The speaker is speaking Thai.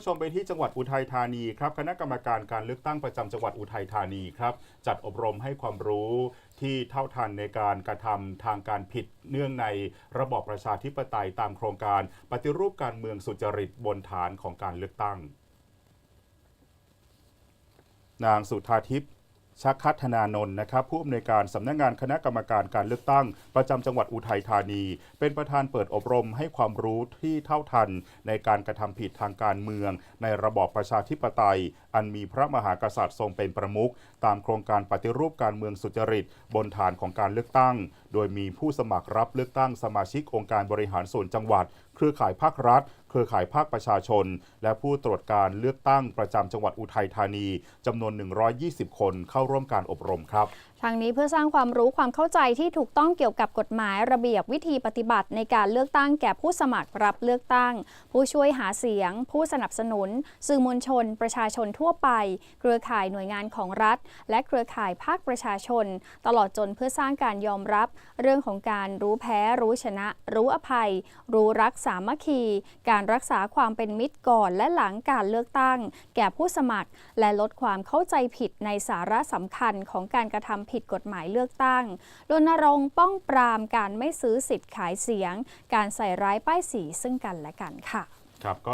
ผู้ชมไปที่จังหวัดอุทัยธานีครับคณะกรรมการการเลือกตั้งประจำจังหวัดอุทัยธานีครับจัดอบรมให้ความรู้ที่เท่าทันในการกระทำทางการผิดเนื่องในระบอบประชาธิปไตยตามโครงการ ปฏิรูปการเมืองสุจริตบนฐานของการเลือกตั้ง นางสุธาทิพย์ ชักคัฒนานนท์นะครับผู้อำนวยการสำนักงานคณะกรรมการการเลือกตั้ง ประจำจังหวัดอุทัยธานี เป็นประธานเปิดอบรมให้ความรู้ที่เท่าทัน ในการกระทำผิดทางการเมือง ในระบอบประชาธิปไตย อันมีพระมหากษัตริย์ทรงเป็นประมุขตามโครงการปฏิรูปการเมืองสุจริต บนฐานของการเลือกตั้ง โดยมีผู้สมัครรับเลือกตั้งสมาชิกองค์การบริหารส่วนจังหวัด เครือข่ายภาครัฐ เครือข่ายภาคประชาชน และผู้ตรวจการเลือกตั้งประจำจังหวัดอุทัยธานีจำนวน 120 คนเข้าร่วมการอบรมครับทางนี้เพื่อสร้างความรู้ความเข้าใจที่ถูกต้องเกี่ยวกับกฎหมายระเบียบวิธีปฏิบัติในการเลือกตั้งแก่ผู้สมัครรับเลือกตั้ง ผู้ช่วยหาเสียง ผู้สนับสนุน สื่อมวลชน ประชาชนทั่วไป เครือข่ายหน่วยงานของรัฐ และเครือข่ายภาคประชาชน ตลอดจนเพื่อสร้างการยอมรับ เรื่องของการรู้แพ้ รู้ชนะ รู้อภัย รู้รักสามัคคี การการรักษาความเป็นมิตรก่อนและหลังการเลือกตั้ง แก่ผู้สมัคร และลดความเข้าใจผิดในสาระสำคัญของการกระทำผิดกฎหมายเลือกตั้งรณรงค์ป้องปรามการไม่ซื้อสิทธิ์ขายเสียง การใส่ร้ายป้ายสีซึ่งกันและกันค่ะ ครับ